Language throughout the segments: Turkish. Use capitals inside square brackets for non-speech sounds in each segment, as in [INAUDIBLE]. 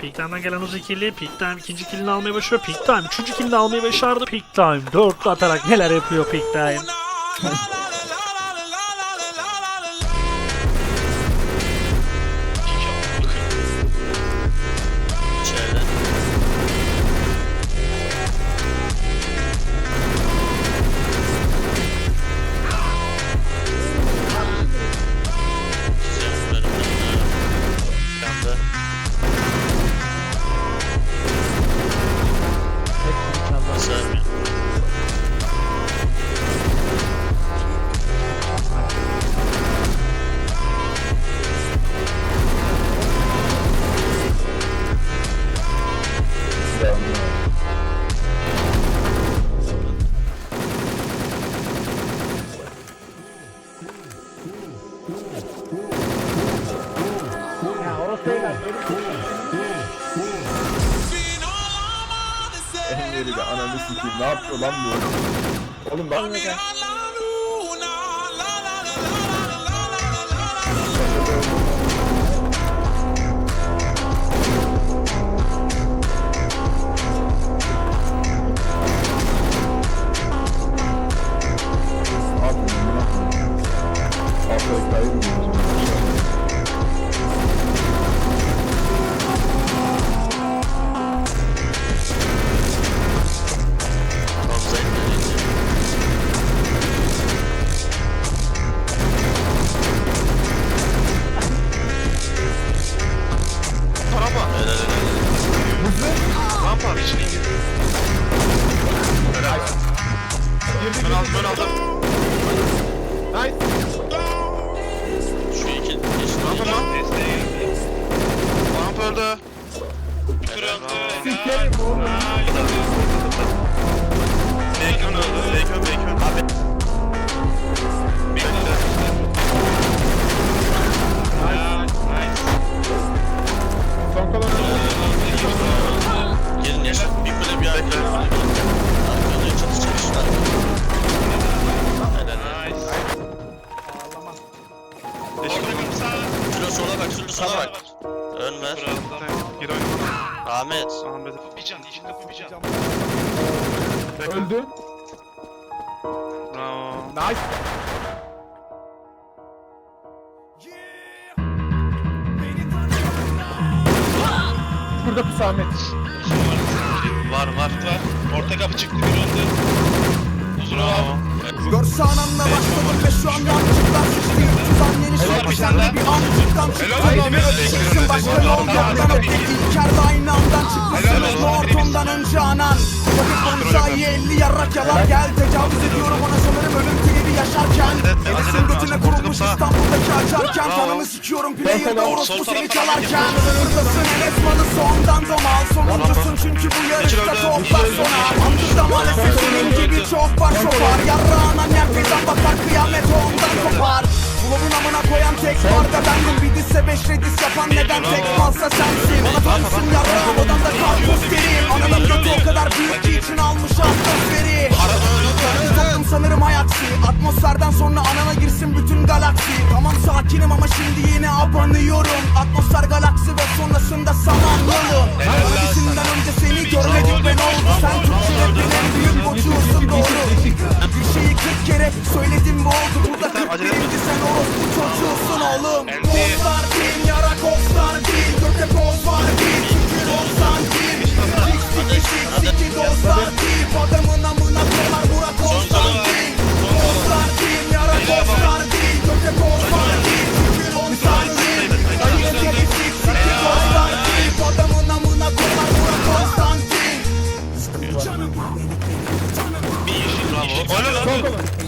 Peak Time'dan gelen uzun ikili. Peak Time ikinci killini almaya başlıyor. Peak Time üçüncü killini almayı başardı. Peak Time dörtlü atarak neler yapıyor Peak Time. [LAUGHS] Yeri de ananı sikeyim. Ne yapıyor lan bu? Oğlum bak. Öldü. Helal. Sikerim oğlum. Bacon öldü. Bacon bacon. Abi. Bekle. Son kalan Gelin yeşil. Bir kule bir ay. Arkada çatı çalıştılar. Helal helal. Şurada sola bak, şurada sola bak. Ön ver. Geri oynama. Ahmet. Ahmet. Bir can. İçin kapı bir can. öldü. Bravo. Nice. Burada pus Ahmet. Var var var. Orta kapı çıktı bir öldü. Bravo. Görse ananla başladım ve şu an 300 an şey bir bir anlıktan çıktı Helal Haydi olsun. bir öleceksin başka yol yok. Lan öte İlker aynı andan çıkmışsın Helal Bu olsun. ortamdan önce anan. Vakit bonusayı 50 yarrak yalar gel Tecavüz ediyorum ona sanırım ölüm tribi yaşarken. Elisin götüne kurulmuş. İstanbul'daki açarken. Kanımı sikiyorum. Player'da orospu seni çalarken. Hırtasın Enes malı sondan domal Sonuncusun. Çünkü bu yarışta toplar sona Andırda maalesef senin gibi çok var. Yarrağına herkesten koyan tek var da bendim. Bir dizse beş redis yapan neden tek malsa sensin? Bana tanışsın yarrağım odamda karpuz derim Ananın götü o kadar büyük ki için almış atmosferi Toplum sanırım hayaksi Atmosferden sonra anana girsin bütün galaksi. Tamam sakinim ama şimdi yine abanıyorum Atmosfer galaksi ve sonrasında saman yolu Hangisinden önce seni görmedim ben oldu Sen Türkçe rapin en büyük bocuğusun doğru bravo. Öyle lan.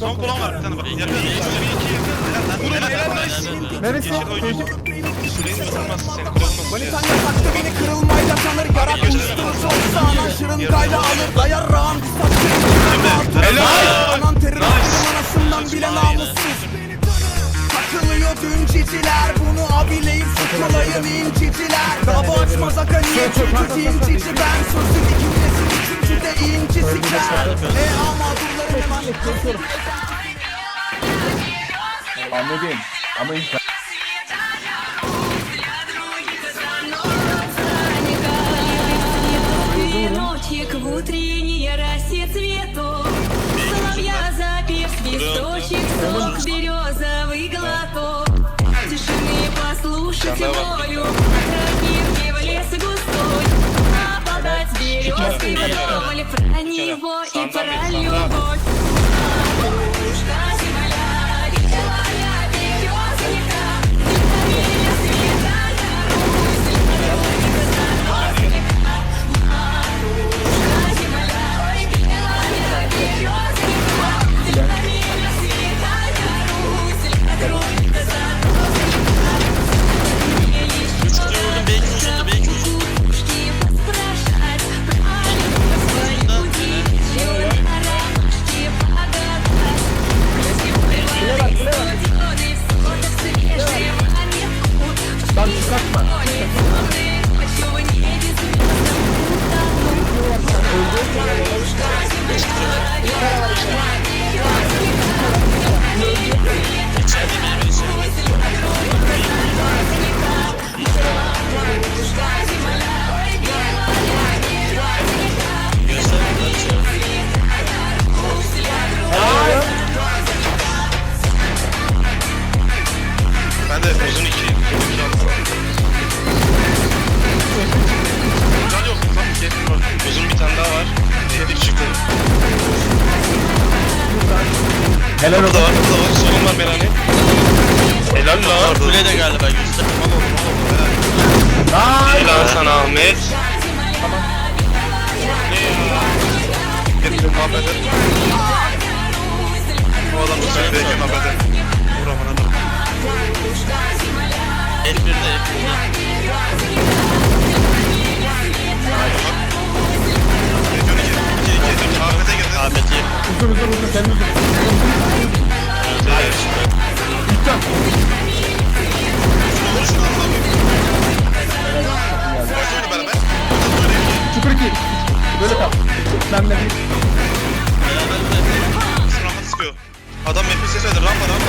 Son kulağım var bir tane bak. Yakın. Bir iki yakın. Helal helal helal. Neresi? Oyuncu. Süreyi tutulmaz. Seni kullanmaz. Manitan yatakta beni kırılmayla tanır Yaratmıştır olsa anan şırıngayla alır Dayar rağım bir saçı Helal. Anan teröristlerin anasından bile namussuz Takılıyor dünciciler Bunu abileyip sıkılayın inciciler Dava açmaz aga niye çünkü incici ben Sözün ikincisi üçüncü de А мы dur. А мы insan. Ночек в утреннее росе цветов Соловья запев свисточек Сок березовый глоток Тишины послушать волю Тропинки в лес густой Нападать березкой вдоль Про него и про любовь Матушка Helal Bu da olsun. var. Bu da var. Solum var Melani. Helal lan. Kule de galiba göster. Helal sana Ahmet. Getir Muhammed'e. Bu adam da söyleyecek Muhammed'e. Vur amına da. El birde el birde. Ahmet'e geldi. Ahmet'i Uzun uzun uzun sen uzun. Sen de bir. Rampa sıkıyor. Adam nefes ses verdi. Rampa rampa.